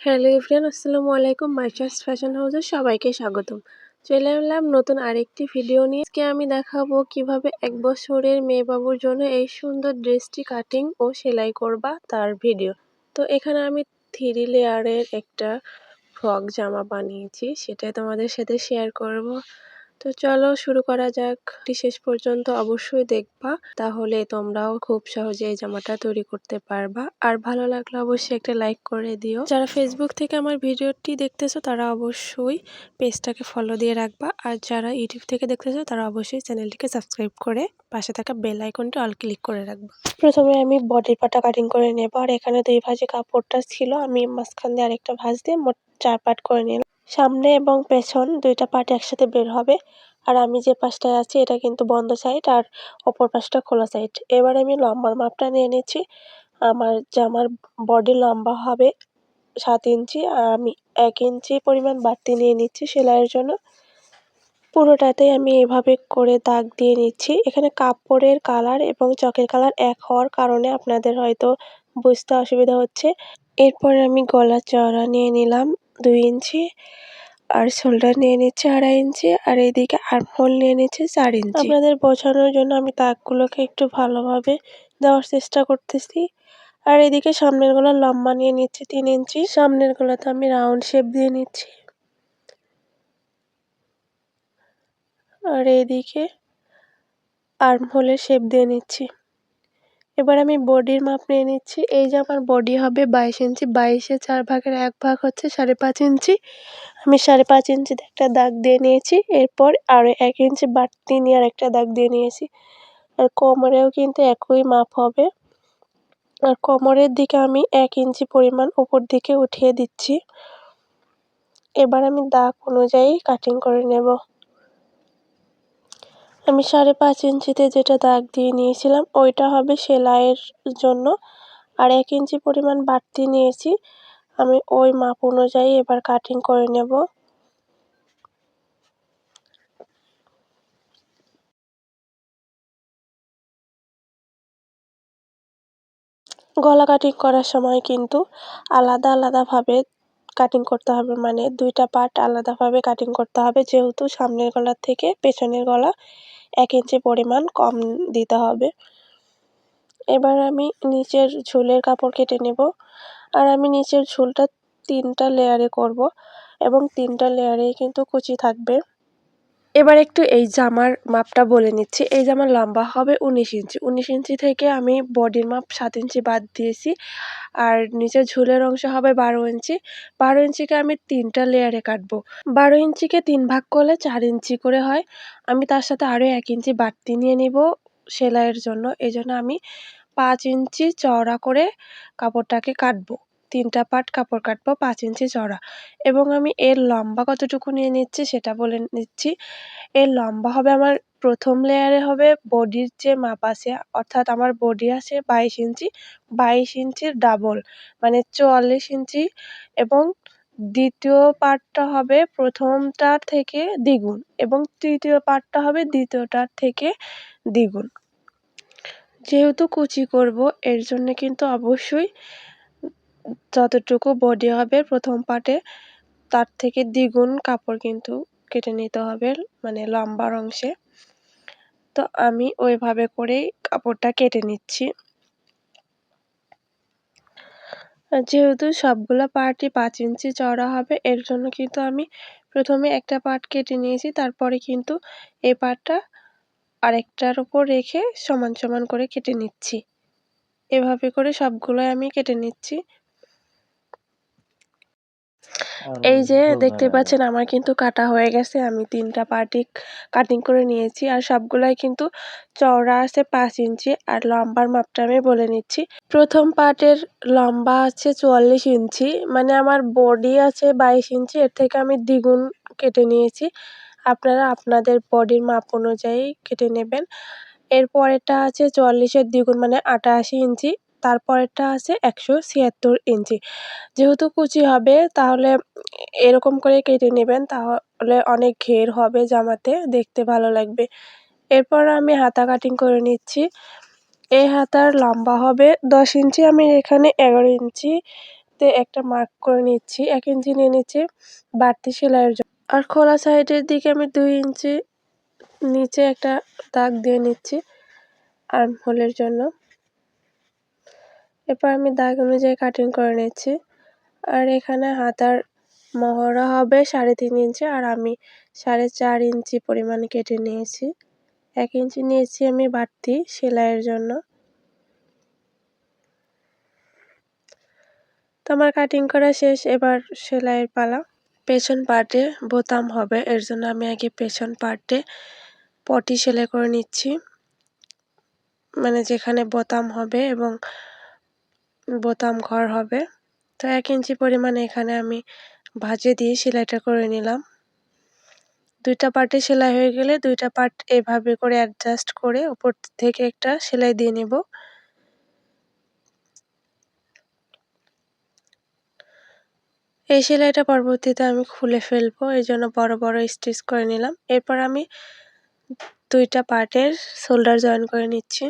Hello everyone আসসালামু আলাইকুম। মাইচার্স fashion হাউসে সবাইকে স্বাগতম। চলে এলাম নতুন আরেকটি ভিডিও নিয়ে। আজকে আমি দেখাবো কীভাবে এক বছরের মেয়ে বাবুর জন্য এই সুন্দর ড্রেসটি কাটিং ও সেলাই করবা তার ভিডিও। তো এখানে আমি থ্রি লেয়ারের একটা ফ্রক জামা বানিয়েছি, সেটাই তোমাদের সাথে শেয়ার করব। তো চলো শুরু করা যাক। শেষ পর্যন্ত অবশ্যই দেখবা। তাহলে তোমরাও খুব সহজে এই জামাটা তৈরি করতে পারবা। আর ভালো লাগলে অবশ্যই একটা লাইক করে দিও। যারা ফেসবুক থেকে আমার ভিডিওটি দেখতেছো, তারা অবশ্যই পেজটাকে ফলো দিয়ে রাখবা। আর যারা ইউটিউব থেকে দেখতেছো, তারা অবশ্যই চ্যানেলটিকে সাবস্ক্রাইব করে পাশে থাকা বেল আইকনটি অল ক্লিক করে রাখবা। প্রথমে আমি বডির পাটা কাটিং করে নেব। আর এখানে দুই ভাজে কাপড়টা ছিল। আমি মাঝখান দিয়ে আরেকটা ভাঁজ দিয়ে মোট চার পাট করে নিলাম। সামনে এবং পেছন দুইটা পার্ট একসাথে বের হবে। আর আমি যে পাশটায় আছি, এটা কিন্তু বন্ধ সাইড আর অপর পাশটা খোলা সাইড এবার আমি লম্বার মাপটা নিয়ে নিচ্ছি। আমার জামার বডি লম্বা হবে সাত ইঞ্চি আর আমি এক ইঞ্চি পরিমাণ বাড়তি নিয়ে নিচ্ছি সেলাইয়ের জন্য। পুরোটাতেই আমি এভাবে করে দাগ দিয়ে নিচ্ছি। এখানে কাপড়ের কালার এবং চকের কালার এক হওয়ার কারণে আপনাদের হয়তো বুঝতে অসুবিধা হচ্ছে। এরপর আমি গলা চড়া নিয়ে নিলাম। দুই ইঞ্চি, আর শোল্ডার নিয়ে নিচ্ছে আড়াই ইঞ্চি, আর এইদিকে আর্মহোল নিয়ে নিচ্ছে চার ইঞ্চি। আপনাদের বোঝানোর জন্য আমি তাকগুলোকে একটু ভালোভাবে দেওয়ার চেষ্টা করতেছি। আর এদিকে সামনের গলা লম্বা নিয়ে নিচ্ছি তিন ইঞ্চি সামনের গলাতে আমি রাউন্ড শেপ দিয়ে নিচ্ছি। আর এইদিকে আর্মহোলের শেপ দিয়ে নিচ্ছি। এবার আমি বডির মাপ নিয়ে নিচ্ছি। এই যে আমার বডি হবে বাইশ ইঞ্চি, বাইশে চার ভাগের এক ভাগ হচ্ছে সাড়ে পাঁচ ইঞ্চি। আমি সাড়ে পাঁচ ইঞ্চিতে একটা দাগ দিয়ে নিয়েছি, এরপর আরও এক ইঞ্চি বাড়তি নিয়ে আর একটা দাগ দিয়ে নিয়েছি। আর কোমরেও কিন্তু একই মাপ হবে। আর কোমরের দিকে আমি এক ইঞ্চি পরিমাণ উপর দিকে উঠিয়ে দিচ্ছি। এবার আমি দাগ অনুযায়ী কাটিং করে নেব। আমি সাড়ে পাঁচ ইঞ্চিতে যেটা দাগ দিয়ে নিয়েছিলাম, ওইটা হবে সেলাইয়ের জন্য। আর এক ইঞ্চি পরিমাণ বাড়তি নিয়েছি। আমি ওই মাপ অনুযায়ী এবার কাটিং করে নেব। গলা কাটিং করার সময় কিন্তু আলাদা আলাদাভাবে কাটিং করতে হবে মানে দুইটা পার্ট আলাদাভাবে কাটিং করতে হবে, যেহেতু সামনের গলার থেকে পেছনের গলা এক ইঞ্চি পরিমাণ কম দিতে হবে। এবার আমি নিচের ঝুলের কাপড় কেটে নেব, আর আমি নিচের ঝুলটা তিনটা লেয়ারে করব, এবং তিনটা লেয়ারেই কিন্তু কুচি থাকবে। এবার একটু এই জামার মাপটা বলে নিচ্ছি। এই জামার লম্বা হবে উনিশ ইঞ্চি। উনিশ ইঞ্চি থেকে আমি বডির মাপ সাত ইঞ্চি বাদ দিয়েছি। আর নিচের ঝুলের অংশ হবে বারো ইঞ্চি। বারো ইঞ্চিকে আমি তিনটা লেয়ারে কাটবো। বারো ইঞ্চিকে তিন ভাগ করলে চার ইঞ্চি করে হয়। আমি তার সাথে আরও এক ইঞ্চি বাড়তি নিয়ে নিব সেলাইয়ের জন্য। এই জন্য আমি পাঁচ ইঞ্চি চওড়া করে কাপড়টাকে কাটবো। তিনটা পার্ট কাপড় কাটবো পাঁচ ইঞ্চি চড়া এবং আমি এর লম্বা কতটুকু নিয়ে নিচ্ছি সেটা বলে নিচ্ছি। এর লম্বা হবে আমার প্রথম লেয়ারে হবে বডির যে মাপ আছে, অর্থাৎ আমার বডি আছে বাইশ ইঞ্চি, বাইশ ইঞ্চির ডাবল মানে চুয়াল্লিশ ইঞ্চি। এবং দ্বিতীয় পার্টটা হবে প্রথমটার থেকে দ্বিগুণ এবং তৃতীয় পার্টটা হবে দ্বিতীয়টার থেকে দ্বিগুণ। যেহেতু কুচি করব, এর জন্য কিন্তু অবশ্যই যতটুকু বডি হবে প্রথম পার্টে, তার থেকে দ্বিগুণ কাপড় কিন্তু কেটে নিতে হবে মানে লম্বার অংশে। তো আমি ওইভাবে করেই কাপড়টা কেটে নিচ্ছি। যেহেতু সবগুলো পার্টই পাঁচ ইঞ্চি চওড়া হবে, এর জন্য কিন্তু আমি প্রথমে একটা পার্ট কেটে নিয়েছি, তারপরে কিন্তু এই পার্টটা আরেকটার উপর রেখে সমান সমান করে কেটে নিচ্ছি। এভাবে করে সবগুলোই আমি কেটে নিচ্ছি। এই যে দেখতে পাচ্ছেন আমার কিন্তু কাটা হয়ে গেছে। আমি তিনটা পার্টি কাটিং করে নিয়েছি আর সবগুলাই কিন্তু চওড়া আছে পাঁচ ইঞ্চি আর লম্বার মাপটা আমি বলে নিচ্ছি। প্রথম পার্টের লম্বা আছে চুয়াল্লিশ ইঞ্চি মানে আমার বডি আছে বাইশ ইঞ্চি এর থেকে আমি দ্বিগুণ কেটে নিয়েছি। আপনারা আপনাদের বডির মাপ অনুযায়ী কেটে নেবেন। এরপরেরটা আছে চুয়াল্লিশের দ্বিগুণ মানে আটাশি ইঞ্চি। তারপরেরটা আছে একশো ছিয়াত্তর ইঞ্চি। যেহেতু কুচি হবে, তাহলে এরকম করে কেটে নেবেন, তাহলে অনেক ঘের হবে জামাতে, দেখতে ভালো লাগবে। এরপর আমি হাতা কাটিং করে নিচ্ছি। এই হাতার লম্বা হবে দশ ইঞ্চি, আমি এখানে এগারো ইঞ্চি হাতে একটা মার্ক করে নিচ্ছি, এক ইঞ্চি নিয়ে নিচ্ছি বাড়তি সেলাইয়ের জন্য। আর খোলা সাইডের দিকে আমি দুই ইঞ্চি নিচে একটা দাগ দিয়ে নিচ্ছি আর্ম হোলের জন্য। এরপর আমি দাগ অনুযায়ী কাটিং করে নিচ্ছি আর এখানে হাতার মহড়া হবে সাড়ে তিন ইঞ্চি আর আমি সাড়ে চার ইঞ্চি পরিমাণ কেটে নিয়েছি। এক ইঞ্চি নিয়েছি আমি বাড়তি সেলাইয়ের জন্য। তো আমার কাটিং করা শেষ, এবার সেলাইয়ের পালা। পেছন পার্টে বোতাম হবে, এর জন্য আমি আগে পেছন পার্টে পটি সেলাই করে নিচ্ছি। মানে যেখানে বোতাম হবে এবং বোতাম ঘর হবে। তো এক ইঞ্চি পরিমাণে এখানে আমি ভাজে দিয়ে সেলাইটা করে নিলাম। দুইটা পার্টে সেলাই হয়ে গেলে দুইটা পার্ট এভাবে করে অ্যাডজাস্ট করে উপর থেকে একটা সেলাই দিয়ে নেব। এই সেলাইটা পরবর্তীতে আমি খুলে ফেলব, এই জন্য বড় বড় স্টিচ করে নিলাম। এরপর আমি দুইটা পার্টের শোল্ডার জয়েন করে নিচ্ছি।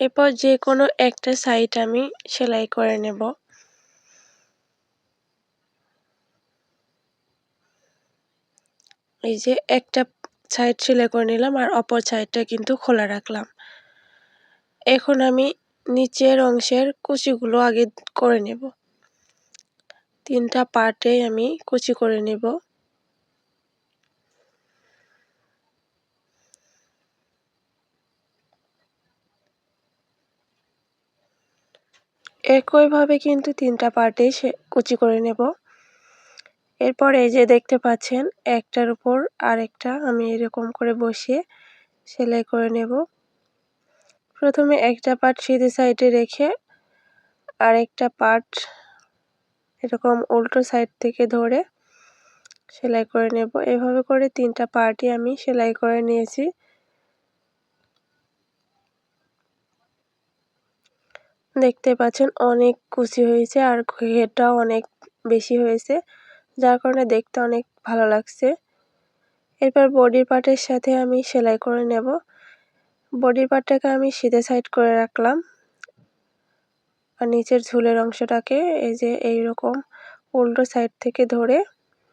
এরপর যে কোনো একটা সাইড আমি সেলাই করে নেব। এই যে একটা সাইড সেলাই করে নিলাম আর অপর সাইডটা কিন্তু খোলা রাখলাম। এখন আমি নিচের অংশের কুচিগুলো আগে করে নেব। তিনটা পার্টে আমি কুচি করে নেব। একইভাবে কিন্তু তিনটা পার্টে সে কুচি করে নেব। এরপর এই যে দেখতে পাচ্ছেন, একটার উপর আরেকটা আমি এরকম করে বসিয়ে সেলাই করে নেব। প্রথমে একটা পার্ট সিধে সাইডে রেখে আরেকটা পার্ট এরকম উল্টো সাইড থেকে ধরে সেলাই করে নেব। এভাবে করে তিনটা পার্টই আমি সেলাই করে নিয়েছি। দেখতে পাচ্ছেন অনেক কুচি হয়েছে আর ঘেরটাও অনেক বেশি হয়েছে, যার কারণে দেখতে অনেক ভালো লাগছে। এরপর বডির পার্টের সাথে আমি সেলাই করে নেব। বডির পার্টটাকে আমি সিধে সাইড করে রাখলাম আর নিচের ঝুলের অংশটাকে এই যে এই রকম উল্টো সাইড থেকে ধরে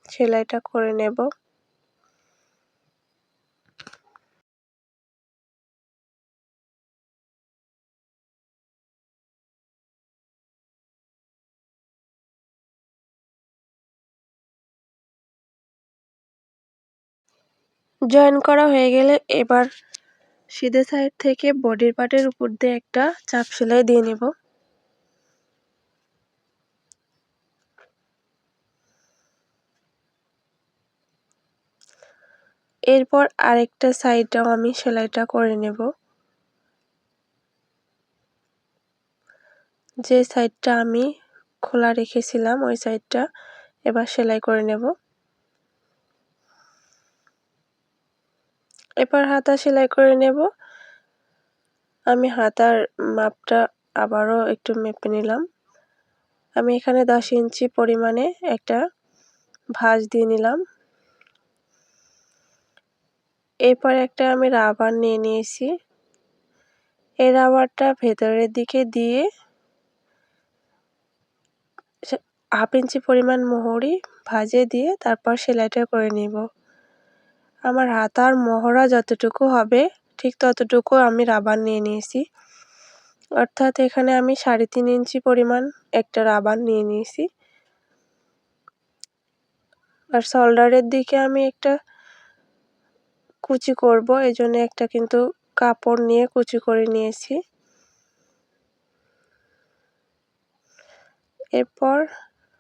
সেলাইটা করে নেব। জয়েন করা হয়ে গেলে এবার সিধে সাইড থেকে বডির পার্টের উপর দিয়ে একটা চাপ সেলাই দিয়ে নেব। এরপর আরেকটা সাইডটাও আমি সেলাইটা করে নেব। যে সাইডটা আমি খোলা রেখেছিলাম, ওই সাইডটা এবার সেলাই করে নেব। এবার হাতা সেলাই করে নেব। আমি হাতার মাপটা আবারও একটু মেপে নিলাম। আমি এখানে দশ ইঞ্চি পরিমাণে একটা ভাঁজ দিয়ে নিলাম। এরপর একটা আমি রাবার নিয়ে নিয়েছি। এই রাবারটা ভেতরের দিকে দিয়ে হাফ ইঞ্চি পরিমাণ মোহরি ভাজে দিয়ে তারপর সেলাইটা করে নিব। আমার হাতার মহড়া যতটুকু হবে, ঠিক ততটুকু আমি রাবার নিয়ে নিয়েছি। অর্থাৎ এখানে আমি সাড়ে তিন ইঞ্চি পরিমাণ একটা রাবার নিয়ে নিয়েছি। আর শোল্ডারের দিকে আমি একটা কুচি করব এই জন্য একটা কিন্তু কাপড় নিয়ে কুচি করে নিয়েছি। এরপর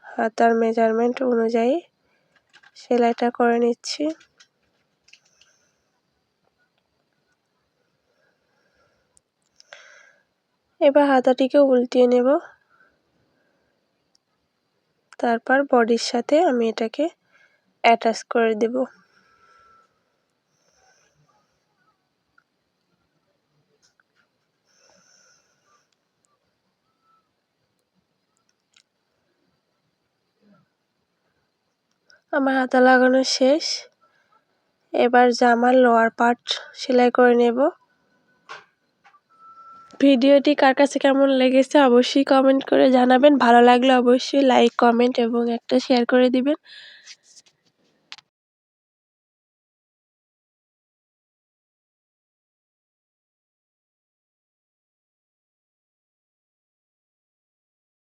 হাতার মেজারমেন্ট অনুযায়ী সেলাইটা করে নিচ্ছি। এবার হাতাটিকে উল্টিয়ে নেব। তারপর বডির সাথে আমি এটাকে অ্যাটাচ করে দেব। আমার হাতা লাগানো শেষ। এবার জামার লোয়ার পার্ট সেলাই করে নেব। ভিডিওটি কার কাছে কেমন লেগেছে অবশ্যই কমেন্ট করে জানাবেন। ভালো লাগলে অবশ্যই লাইক কমেন্ট এবং একটা শেয়ার করে দিবেন।